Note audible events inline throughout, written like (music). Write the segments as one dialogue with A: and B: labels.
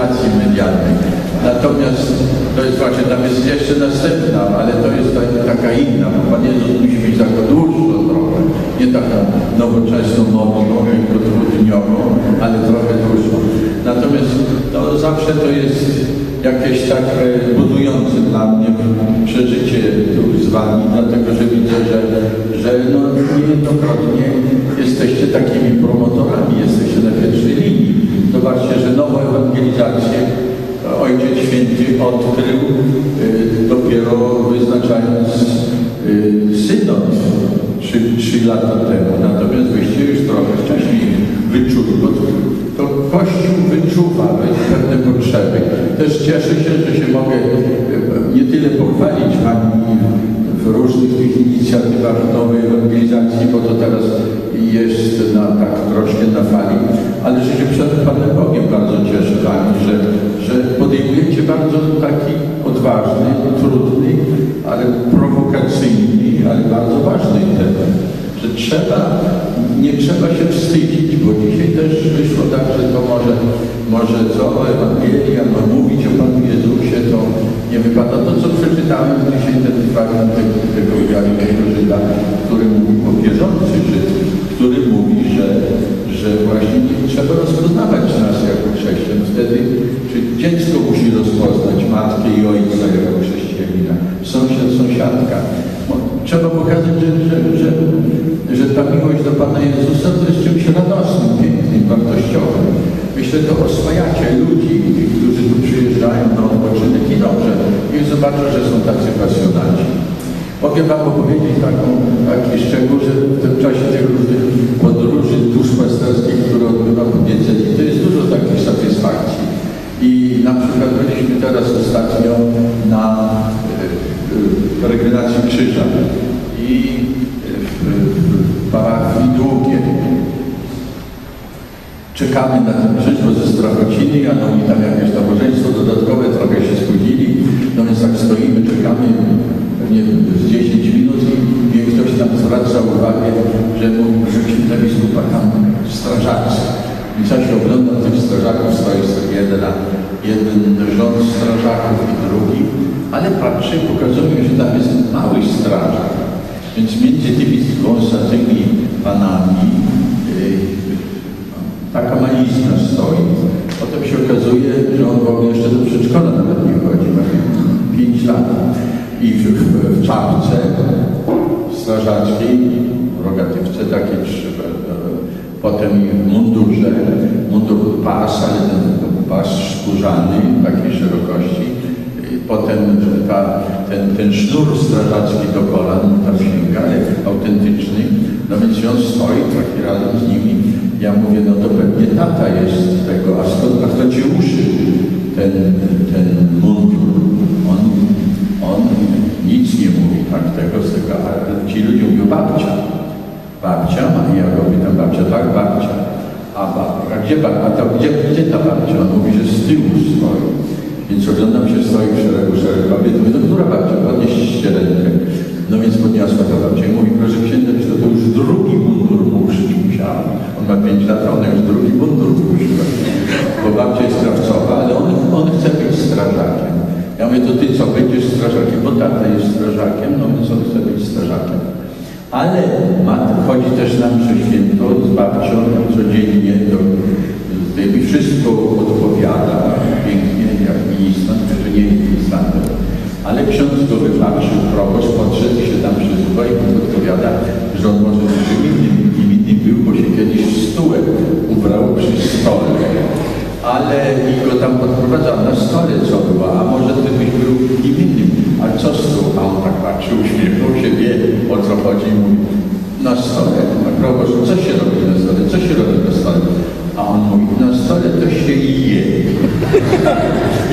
A: prezentacji medialnej. Natomiast to jest właśnie, tam jest jeszcze następna, ale to jest ta- taka inna, bo Pan Jezus musi być taka dłuższą trochę, nie taka nowoczesną, modną, tylko dwudniową, ale trochę dłuższą. Natomiast to zawsze to jest jakieś takie budujące dla mnie przeżycie tu z Wami, dlatego że widzę, że, że no, niejednokrotnie jesteście takimi promotorami, jesteście na pierwszej linii. Zobaczcie, że nową ewangelizację Ojciec Święty odkrył y, dopiero wyznaczając y, synod trzy, trzy lata temu. Natomiast wyście już trochę wcześniej wyczuli, bo to, Kościół wyczuwa pewne potrzeby. Też cieszę się, że się mogę y, nie tyle pochwalić Wami w różnych tych inicjatywach nowej ewangelizacji, bo to teraz jest na, tak troszkę na fali, ale że się przed Panem Bogiem bardzo cieszę Wami, że, że podejmujecie bardzo taki odważny, trudny, ale prowokacyjny, ale bardzo ważny temat. Że trzeba, nie trzeba się wstydzić, bo dzisiaj też wyszło tak, że to może, może co, Ewangelia, no mówić o Panu Jezusie, to nie wypada. To, co przeczytałem dzisiaj, ten fragment tego, tego Janiego Żyda, który mówi o wierzący Żyd, który mówi, że, że właśnie nie trzeba rozpoznawać nas jako chrześcijan. Wtedy czy dziecko musi rozpoznać matkę i ojca jako chrześcijanina, sąsiad, sąsiadka. Bo Trzeba pokazać, że, że, że, że ta miłość do Pana Jezusa to jest czymś radosnym, pięknym, wartościowym. Myślę, to oswajacie ludzi, którzy tu przyjeżdżają na odpoczynek i dobrze. Niech zobaczą, że są tacy pasjonaci. Mogę Wam opowiedzieć taką, taki szczegół, że w tym czasie tych różnych podróży duszpasterskich, które odbywam w diecezji, to jest dużo takich satysfakcji. I na przykład byliśmy teraz ostatnio na regeneracji krzyża i Czekamy na bo ze Strachociny, a no i tam jakieś nabożeństwo dodatkowe, trochę się spóźnili, no więc tak stoimy, czekamy, nie wiem, z 10 minut i ktoś nam zwraca uwagę, że mówi, że księdza biskupa tam strażacy. I co się oglądam tych strażaków, stoi sobie jeden, jeden rząd strażaków i drugi, ale patrzę, pokazują mi, że tam jest mały strażak. Więc między tymi wąsatymi panami taka malizna stoi. Potem się okazuje, że on w ogóle jeszcze do przedszkola nawet nie chodzi, ma 5 lat. I w, w, w czapce strażackiej, rogatywce takie trzeba, potem w mundurze, mundur pas, ale ten pas skórzany, takiej szerokości, potem ta, ten, ten sznur strażacki do kolan, tam sięga, ale autentyczny, no więc on stoi taki razem z nimi, ja mówię, no to pewnie tata jest tego, a skąd, a kto ci uszy ten, ten mundur? On, on nic nie mówi tak tego, z tego, a ci ludzie mówią babcia. Babcia, a ja go pytam, babcia, tak, babcia. A, bab, a gdzie, a to, gdzie, gdzie ta babcia? On mówi, że z tyłu stoi. Więc oglądam się, stoi w szeregu, szereg kobiet. Mówię, no która babcia? Podnieście rękę. No więc podniosła ta babcia i mówi, proszę księdza, już drugi mundur mu uszyć musiała. On ma 5 lat, ona już drugi mundur uszyła. Bo babcia jest krawcowa, ale on, on chce być strażakiem. Ja mówię, to ty co, będziesz strażakiem? Bo tata jest strażakiem, no więc on chce być strażakiem. Ale chodzi też na mszę święto z babcią codziennie do, i wszystko odpowiada pięknie, jak ministrant, że nie jest ministrantem. Ale ksiądz go wypatrzył, proboszcz podszedł się tam przyzywa i odpowiada, że on może być kim innym był, bo się kiedyś stółek ubrał przy stole. Ale i go tam podprowadzał na stole, co była, a może ty byś był kim innym. A co z? A on tak patrzy, uśmiechnął się, wie o co chodzi i mówi, na stole, a proboszcz, co się robi na stole, co się robi na stole? A on mówi, na stole to się je.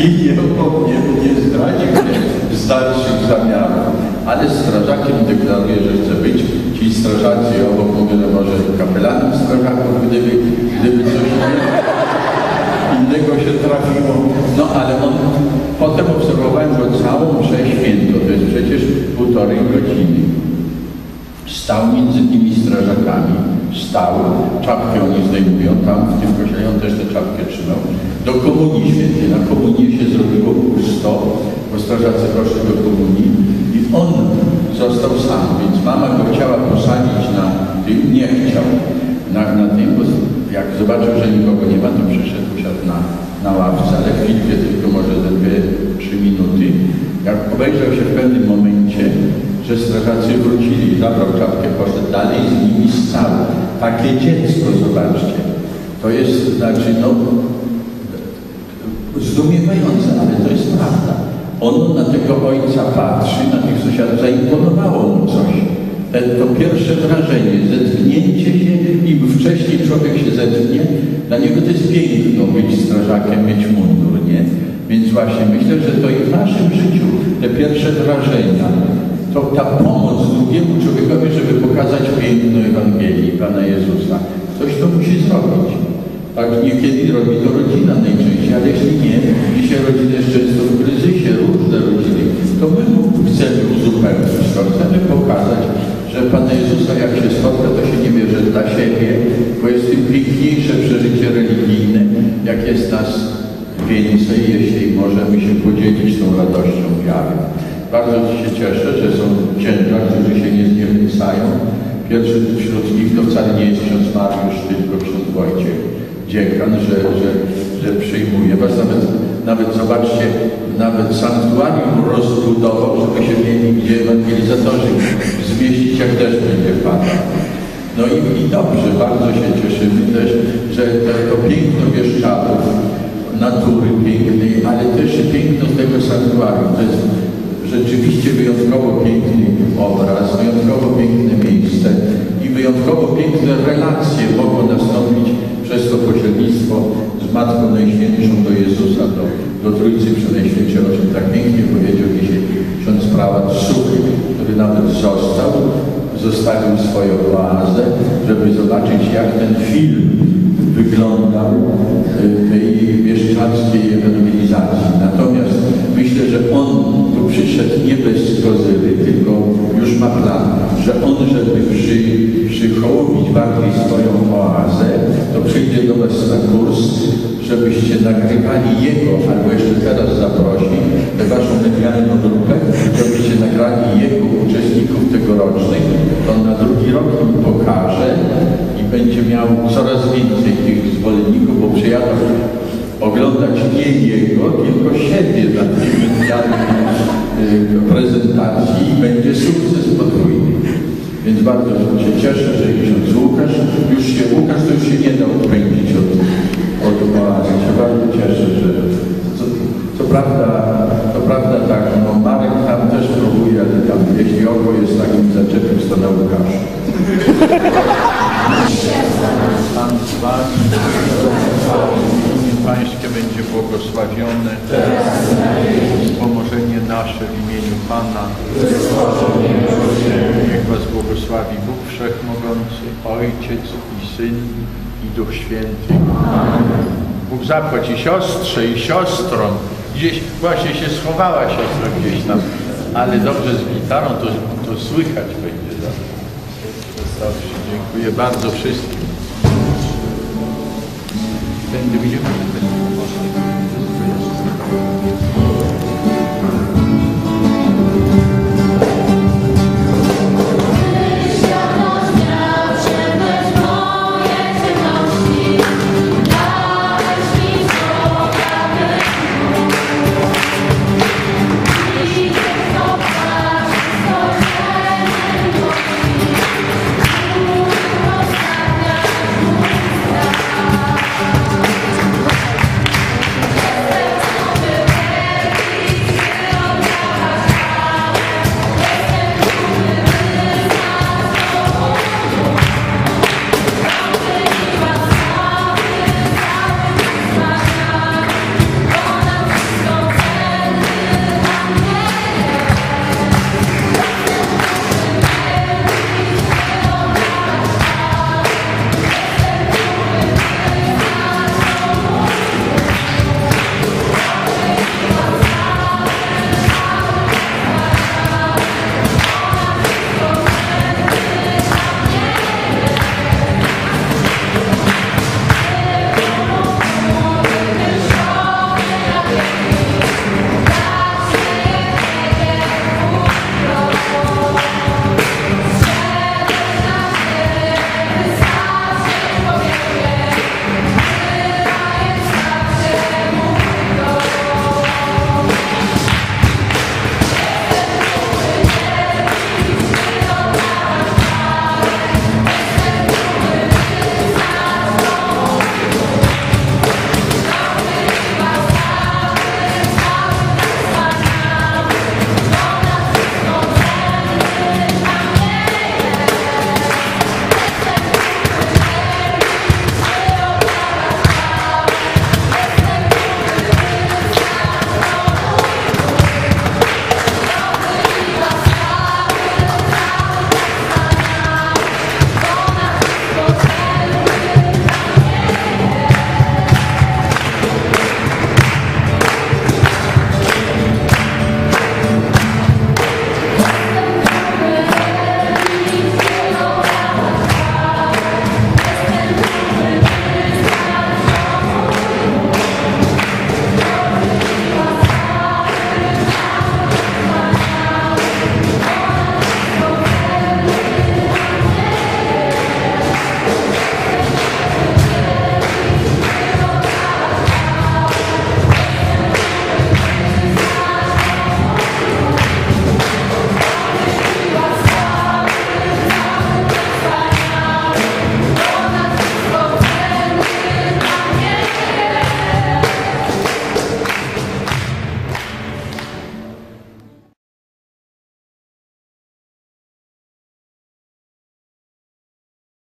A: I je, (laughs) bo nie, nie zdradził mnie z dalszych zamiarów. Ale strażakiem deklaruje, że chce być. Ci strażacy obok mówią, no może kapelanem strażaków, gdyby, gdyby coś innego się trafiło. No ale on, potem obserwowałem go całą mszę świętą, to jest przecież półtorej godziny. Stał między tymi strażakami, stał, czapkę oni zdejmują, tam w tym kościele on też tę czapkę trzymał. Do komunii świętej, na komunię się zrobiło pusto, bo strażacy poszli do komunii i on został sam, więc mama go chciała posadzić na tym, nie chciał na, na tym, bo jak zobaczył, że nikogo nie ma, to przyszedł, usiadł na, na ławce, ale chwilkę tylko może ze dwie, trzy minuty. Jak obejrzał się w pewnym momencie, że strażacy wrócili, zabrał czapkę, poszedł dalej z nimi stał. Takie dziecko, zobaczcie. To jest, znaczy, no, zdumiewające, ale to jest prawda. On na tego ojca patrzy, na tych sąsiadów, zaimponowało mu coś. Te, to pierwsze wrażenie, zetknięcie się, im wcześniej człowiek się zetknie, dla niego to jest piękno być strażakiem, mieć mundur, nie? Więc właśnie myślę, że to i w naszym życiu te pierwsze wrażenia, to ta pomoc drugiemu człowiekowi, żeby pokazać piękno Ewangelii Pana Jezusa, ktoś to musi zrobić. Tak niekiedy robi to rodzina najczęściej, ale jeśli nie, dzisiaj rodziny jest często w kryzysie, różne rodziny, to my chcemy uzupełnić to, chcemy pokazać, że Pana Jezusa jak się spotka, to się nie bierze dla siebie, bo jest tym piękniejsze przeżycie religijne, jak jest nas więcej, jeśli możemy się podzielić tą radością wiary. Bardzo się cieszę, że są księża, którzy się nie zniechęcają. Pierwszy wśród nich to wcale nie jest ksiądz Mariusz, tylko ksiądz Wojciech, dziekan, że, że, że przyjmuje was. Nawet, nawet zobaczcie, nawet sanktuarium rozbudował, żeby się mieli gdzie ewangelizatorzy zmieścić, jak też będzie padał. No i, i dobrze, bardzo się cieszymy też, że to, to piękno Bieszczadów, natury pięknej, ale też piękno tego sanktuarium. To jest rzeczywiście wyjątkowo piękny obraz, wyjątkowo piękne miejsce i wyjątkowo piękne relacje mogą nastąpić przez to pośrednictwo z Matką Najświętszą do Jezusa, do, do Trójcy Przenajświętszej, o czym tak pięknie powiedział dzisiaj ksiądz prałat Suchy, który nawet został, zostawił swoją oazę, żeby zobaczyć jak ten film wyglądał Na kurs, żebyście nagrywali jego, albo jeszcze teraz zaprosi, Waszą medialną grupę, żebyście nagrali jego uczestników tegorocznych, on na drugi rok im pokaże i będzie miał coraz więcej tych zwolenników, bo przyjadą oglądać nie jego, tylko siebie na tej medialnej y, prezentacji i będzie sukces podwójny. Więc bardzo się cieszę, że ksiądz Łukasz, już się Łukasz to już się nie da odpędzić od, od oazy. Się bardzo cieszę, że co, co prawda, to prawda tak, no Marek tam też próbuje, ale tam jeśli oko jest takim zaczepem, to na Łukaszu. Pan z Wami, Pańskie będzie błogosławione, wspomożenie nasze w imieniu Pana. Niech Was błogosławi Bóg Wszechmogący, Ojciec i Syn i Duch Święty. Bóg zapłać i siostrze, i siostrom. Gdzieś właśnie się schowała siostra gdzieś tam, ale dobrze z gitarą to, to słychać będzie dobrze. Dziękuję bardzo wszystkim. Tędy widzimy.